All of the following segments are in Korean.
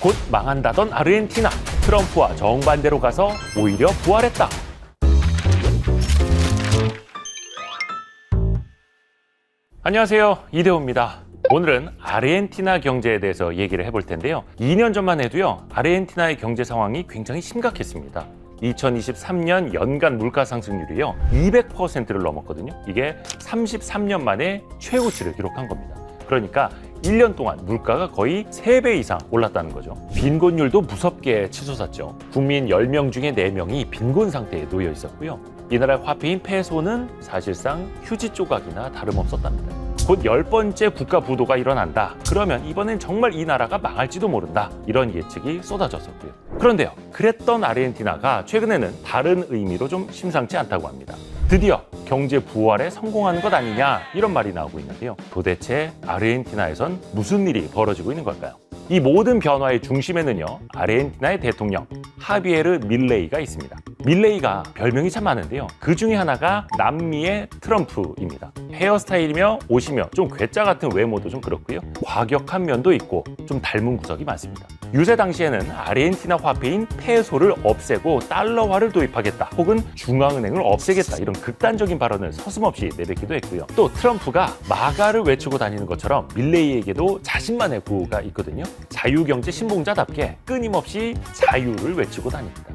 곧 망한다던 아르헨티나 트럼프와 정반대로 가서 오히려 부활했다. 안녕하세요. 이대호입니다. 오늘은 아르헨티나 경제에 대해서 얘기를 해볼 텐데요. 2년 전만 해도요, 아르헨티나의 경제 상황이 굉장히 심각했습니다. 2023년 연간 물가 상승률이요, 200%를 넘었거든요. 이게 33년 만에 최고치를 기록한 겁니다. 그러니까 1년 동안 물가가 거의 3배 이상 올랐다는 거죠. 빈곤율도 무섭게 치솟았죠. 국민 10명 중에 4명이 빈곤 상태에 놓여 있었고요. 이 나라 화폐인 페소는 사실상 휴지 조각이나 다름없었답니다. 곧 열 번째 국가 부도가 일어난다. 그러면 이번엔 정말 이 나라가 망할지도 모른다. 이런 예측이 쏟아졌었고요. 그런데요, 그랬던 아르헨티나가 최근에는 다른 의미로 좀 심상치 않다고 합니다. 드디어 경제 부활에 성공한 것 아니냐 이런 말이 나오고 있는데요. 도대체 아르헨티나에선 무슨 일이 벌어지고 있는 걸까요? 이 모든 변화의 중심에는요, 아르헨티나의 대통령 하비에르 밀레이가 있습니다. 밀레이가 별명이 참 많은데요. 그 중에 하나가 남미의 트럼프입니다. 헤어스타일이며 옷이며 좀 괴짜 같은 외모도 좀 그렇고요. 과격한 면도 있고 좀 닮은 구석이 많습니다. 유세 당시에는 아르헨티나 화폐인 페소를 없애고 달러화를 도입하겠다 혹은 중앙은행을 없애겠다 이런 극단적인 발언을 서슴없이 내뱉기도 했고요. 또 트럼프가 마가를 외치고 다니는 것처럼 밀레이에게도 자신만의 구호가 있거든요. 자유경제 신봉자답게 끊임없이 자유를 외치고 다닙니다.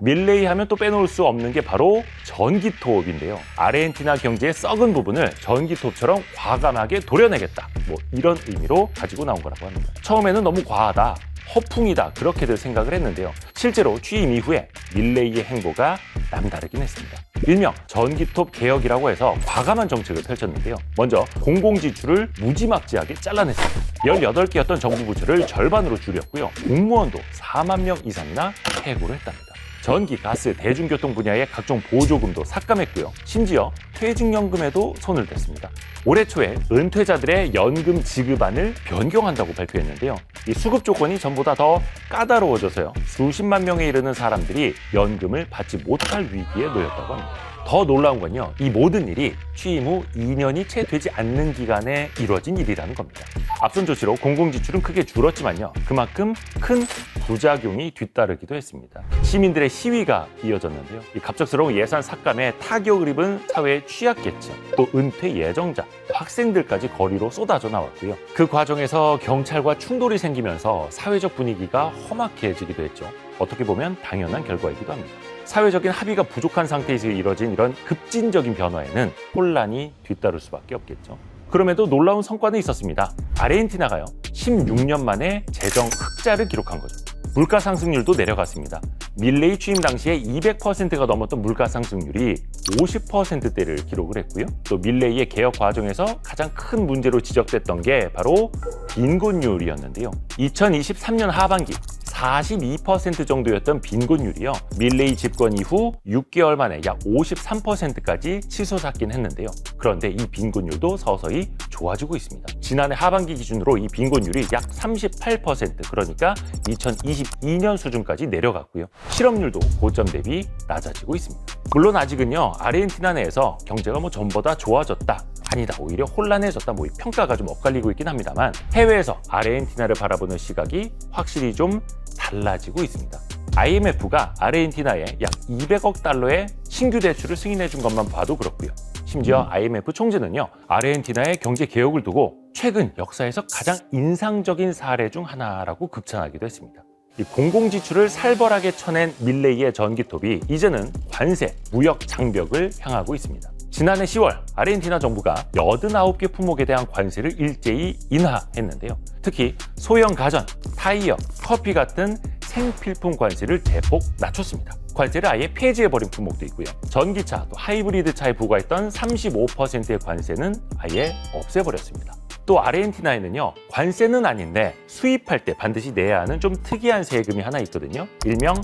밀레이 하면 또 빼놓을 수 없는 게 바로 전기톱인데요. 아르헨티나 경제의 썩은 부분을 전기톱처럼 과감하게 도려내겠다. 뭐 이런 의미로 가지고 나온 거라고 합니다. 처음에는 너무 과하다. 허풍이다. 그렇게들 생각을 했는데요. 실제로 취임 이후에 밀레이의 행보가 남다르긴 했습니다. 일명 전기톱 개혁이라고 해서 과감한 정책을 펼쳤는데요. 먼저 공공지출을 무지막지하게 잘라냈습니다. 18개였던 정부 부처를 절반으로 줄였고요. 공무원도 4만 명 이상이나 해고를 했답니다. 전기, 가스, 대중교통 분야의 각종 보조금도 삭감했고요. 심지어 퇴직연금에도 손을 댔습니다. 올해 초에 은퇴자들의 연금 지급안을 변경한다고 발표했는데요. 이 수급 조건이 전보다 더 까다로워져서요. 수십만 명에 이르는 사람들이 연금을 받지 못할 위기에 놓였다고 합니다. 더 놀라운 건요, 이 모든 일이 취임 후 2년이 채 되지 않는 기간에 이루어진 일이라는 겁니다. 앞선 조치로 공공지출은 크게 줄었지만요, 그만큼 큰 부작용이 뒤따르기도 했습니다. 시민들의 시위가 이어졌는데요, 이 갑작스러운 예산 삭감에 타격을 입은 사회의 취약계층, 또 은퇴 예정자, 학생들까지 거리로 쏟아져 나왔고요. 그 과정에서 경찰과 충돌이 생기면서 사회적 분위기가 험악해지기도 했죠. 어떻게 보면 당연한 결과이기도 합니다. 사회적인 합의가 부족한 상태에서 이뤄진 이런 급진적인 변화에는 혼란이 뒤따를 수밖에 없겠죠. 그럼에도 놀라운 성과는 있었습니다. 아르헨티나가요, 16년 만에 재정 흑자를 기록한 거죠. 물가 상승률도 내려갔습니다. 밀레이 취임 당시에 200%가 넘었던 물가 상승률이 50%대를 기록을 했고요. 또 밀레이의 개혁 과정에서 가장 큰 문제로 지적됐던 게 바로 빈곤율이었는데요. 2023년 하반기 42% 정도였던 빈곤율이요. 밀레이 집권 이후 6개월 만에 약 53%까지 치솟았긴 했는데요. 그런데 이 빈곤율도 서서히 좋아지고 있습니다. 지난해 하반기 기준으로 이 빈곤율이 약 38% 그러니까 2022년 수준까지 내려갔고요. 실업률도 고점 대비 낮아지고 있습니다. 물론 아직은요. 아르헨티나 내에서 경제가 뭐 전보다 좋아졌다. 아니다 오히려 혼란해졌다 뭐 평가가 좀 엇갈리고 있긴 합니다만 해외에서 아르헨티나를 바라보는 시각이 확실히 좀 달라지고 있습니다. IMF가 아르헨티나에 약 200억 달러의 신규 대출을 승인해 준 것만 봐도 그렇고요. 심지어 IMF 총재는요, 아르헨티나의 경제 개혁을 두고 최근 역사에서 가장 인상적인 사례 중 하나라고 극찬하기도 했습니다. 이 공공지출을 살벌하게 쳐낸 밀레이의 전기톱이 이제는 관세, 무역 장벽을 향하고 있습니다. 지난해 10월 아르헨티나 정부가 89개 품목에 대한 관세를 일제히 인하했는데요. 특히 소형 가전, 타이어, 커피 같은 생필품 관세를 대폭 낮췄습니다. 관세를 아예 폐지해버린 품목도 있고요. 전기차, 또 하이브리드 차에 부과했던 35%의 관세는 아예 없애버렸습니다. 또 아르헨티나에는요 관세는 아닌데 수입할 때 반드시 내야 하는 좀 특이한 세금이 하나 있거든요 일명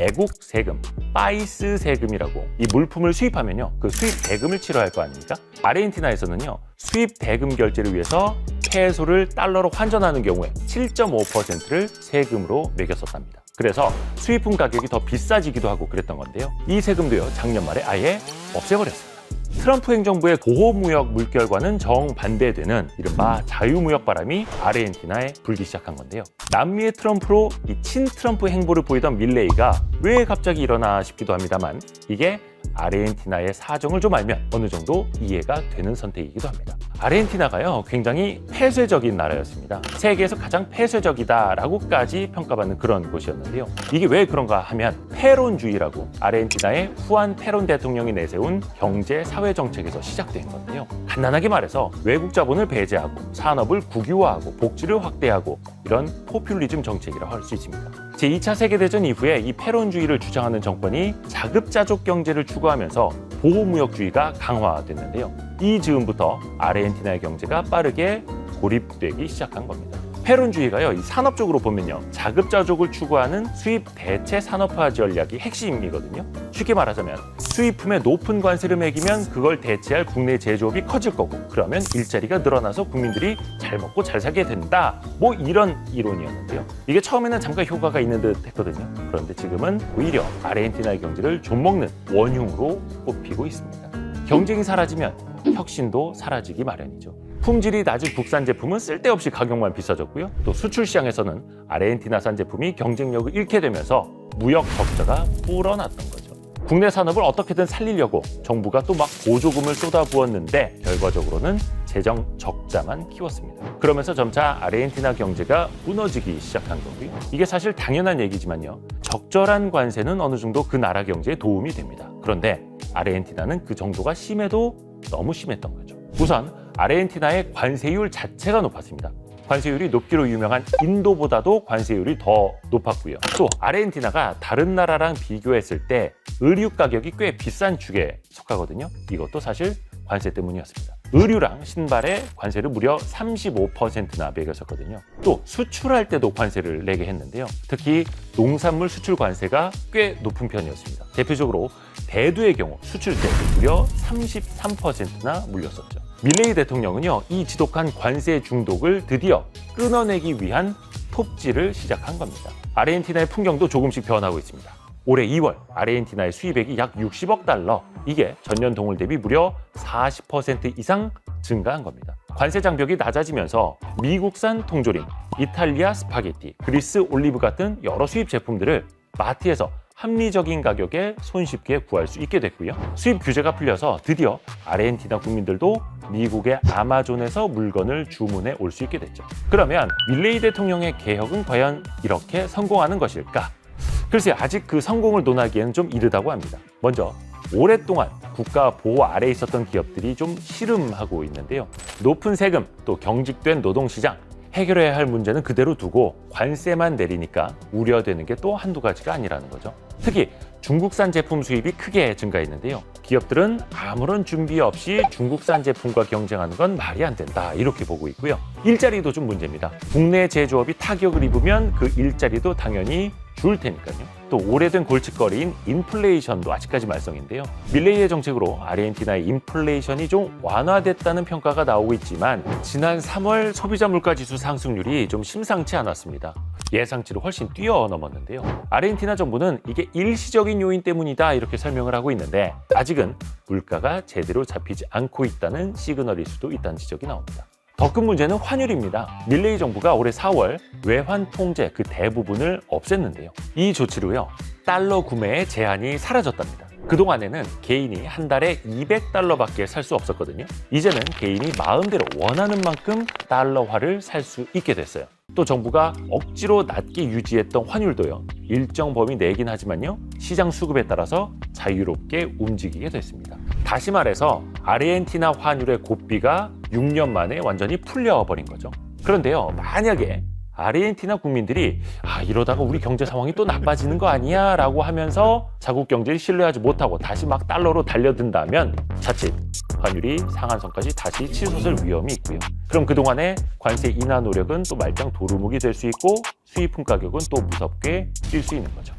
애국 세금, 파이스 세금이라고 이 물품을 수입하면요 그 수입 대금을 치러야 할 거 아닙니까? 아르헨티나에서는요 수입 대금 결제를 위해서 페소를 달러로 환전하는 경우에 7.5%를 세금으로 매겼었답니다. 그래서 수입품 가격이 더 비싸지기도 하고 그랬던 건데요. 이 세금도요 작년 말에 아예 없애버렸습니다. 트럼프 행정부의 보호무역 물결과는 정반대되는 이른바 자유무역 바람이 아르헨티나에 불기 시작한 건데요. 남미의 트럼프로 이 친트럼프 행보를 보이던 밀레이가 왜 갑자기 일어나 싶기도 합니다만 이게 아르헨티나의 사정을 좀 알면 어느 정도 이해가 되는 선택이기도 합니다. 아르헨티나가요 굉장히 폐쇄적인 나라였습니다. 세계에서 가장 폐쇄적이다라고까지 평가받는 그런 곳이었는데요. 이게 왜 그런가 하면 페론주의라고 아르헨티나의 후안 페론 대통령이 내세운 경제 사회 정책에서 시작된 건데요. 간단하게 말해서 외국 자본을 배제하고 산업을 국유화하고 복지를 확대하고 이런 포퓰리즘 정책이라고 할수 있습니다. 제2차 세계대전 이후에 이 페론주의를 주장하는 정권이 자급자족 경제를 추구하면서 보호무역주의가 강화됐는데요. 이 즈음부터 아르헨티나의 경제가 빠르게 고립되기 시작한 겁니다. 페론주의가요, 이 산업 적으로 보면요, 자급자족을 추구하는 수입 대체 산업화 전략이 핵심이거든요. 쉽게 말하자면 수입품에 높은 관세를 매기면 그걸 대체할 국내 제조업이 커질 거고, 그러면 일자리가 늘어나서 국민들이 잘 먹고 잘 살게 된다. 뭐 이런 이론이었는데요. 이게 처음에는 잠깐 효과가 있는 듯 했거든요. 그런데 지금은 오히려 아르헨티나의 경제를 좀먹는 원흉으로 꼽히고 있습니다. 경쟁이 사라지면 혁신도 사라지기 마련이죠. 품질이 낮은 국산 제품은 쓸데없이 가격만 비싸졌고요. 또 수출 시장에서는 아르헨티나산 제품이 경쟁력을 잃게 되면서 무역 적자가 불어났던 거죠. 국내 산업을 어떻게든 살리려고 정부가 또 막 보조금을 쏟아부었는데 결과적으로는 재정 적자만 키웠습니다. 그러면서 점차 아르헨티나 경제가 무너지기 시작한 거고요. 이게 사실 당연한 얘기지만요. 적절한 관세는 어느 정도 그 나라 경제에 도움이 됩니다. 그런데 아르헨티나는 그 정도가 심해도 너무 심했던 거죠. 우선 아르헨티나의 관세율 자체가 높았습니다. 관세율이 높기로 유명한 인도보다도 관세율이 더 높았고요. 또 아르헨티나가 다른 나라랑 비교했을 때 의류 가격이 꽤 비싼 축에 속하거든요. 이것도 사실 관세 때문이었습니다. 의류랑 신발에 관세를 무려 35%나 매겼었거든요. 또 수출할 때도 관세를 내게 했는데요. 특히 농산물 수출 관세가 꽤 높은 편이었습니다. 대표적으로 대두의 경우 수출세 무려 33%나 물렸었죠. 밀레이 대통령은요, 이 지독한 관세 중독을 드디어 끊어내기 위한 톱질을 시작한 겁니다. 아르헨티나의 풍경도 조금씩 변하고 있습니다. 올해 2월 아르헨티나의 수입액이 약 60억 달러, 이게 전년 동월 대비 무려 40% 이상 증가한 겁니다. 관세 장벽이 낮아지면서 미국산 통조림, 이탈리아 스파게티, 그리스 올리브 같은 여러 수입 제품들을 마트에서 합리적인 가격에 손쉽게 구할 수 있게 됐고요. 수입 규제가 풀려서 드디어 아르헨티나 국민들도 미국의 아마존에서 물건을 주문해 올 수 있게 됐죠. 그러면 밀레이 대통령의 개혁은 과연 이렇게 성공하는 것일까? 글쎄 아직 그 성공을 논하기에는 좀 이르다고 합니다. 먼저 오랫동안 국가 보호 아래 있었던 기업들이 좀 씨름하고 있는데요. 높은 세금 또 경직된 노동시장 해결해야 할 문제는 그대로 두고 관세만 내리니까 우려되는 게 또 한두 가지가 아니라는 거죠. 특히 중국산 제품 수입이 크게 증가했는데요. 기업들은 아무런 준비 없이 중국산 제품과 경쟁하는 건 말이 안 된다 이렇게 보고 있고요. 일자리도 좀 문제입니다. 국내 제조업이 타격을 입으면 그 일자리도 당연히 줄 테니까요. 또 오래된 골칫거리인 인플레이션도 아직까지 말썽인데요. 밀레이의 정책으로 아르헨티나의 인플레이션이 좀 완화됐다는 평가가 나오고 있지만 지난 3월 소비자 물가 지수 상승률이 좀 심상치 않았습니다. 예상치를 훨씬 뛰어넘었는데요. 아르헨티나 정부는 이게 일시적인 요인 때문이다 이렇게 설명을 하고 있는데 아직은 물가가 제대로 잡히지 않고 있다는 시그널일 수도 있다는 지적이 나옵니다. 더 큰 문제는 환율입니다. 밀레이 정부가 올해 4월 외환 통제 그 대부분을 없앴는데요. 이 조치로요. 달러 구매의 제한이 사라졌답니다. 그동안에는 개인이 한 달에 200달러밖에 살 수 없었거든요. 이제는 개인이 마음대로 원하는 만큼 달러화를 살 수 있게 됐어요. 또 정부가 억지로 낮게 유지했던 환율도요. 일정 범위 내긴 하지만요. 시장 수급에 따라서 자유롭게 움직이게 됐습니다. 다시 말해서 아르헨티나 환율의 고삐가 6년 만에 완전히 풀려버린 거죠. 그런데요. 만약에 아르헨티나 국민들이 아 이러다가 우리 경제 상황이 또 나빠지는 거 아니야 라고 하면서 자국 경제를 신뢰하지 못하고 다시 막 달러로 달려든다면 자칫 환율이 상한선까지 다시 치솟을 위험이 있고요. 그럼 그동안의 관세 인하 노력은 또 말짱 도루묵이 될 수 있고 수입품 가격은 또 무섭게 뛸 수 있는 거죠.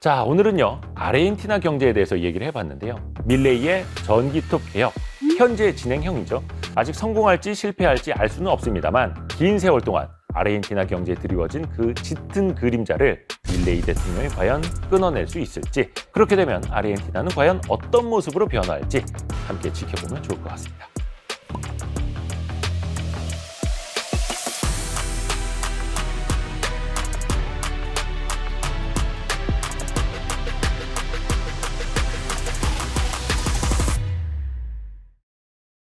자, 오늘은요, 아르헨티나 경제에 대해서 얘기를 해봤는데요. 밀레이의 전기톱 개혁, 현재 진행형이죠. 아직 성공할지 실패할지 알 수는 없습니다만, 긴 세월 동안 아르헨티나 경제에 드리워진 그 짙은 그림자를 밀레이 대통령이 과연 끊어낼 수 있을지 그렇게 되면 아르헨티나는 과연 어떤 모습으로 변화할지 함께 지켜보면 좋을 것 같습니다.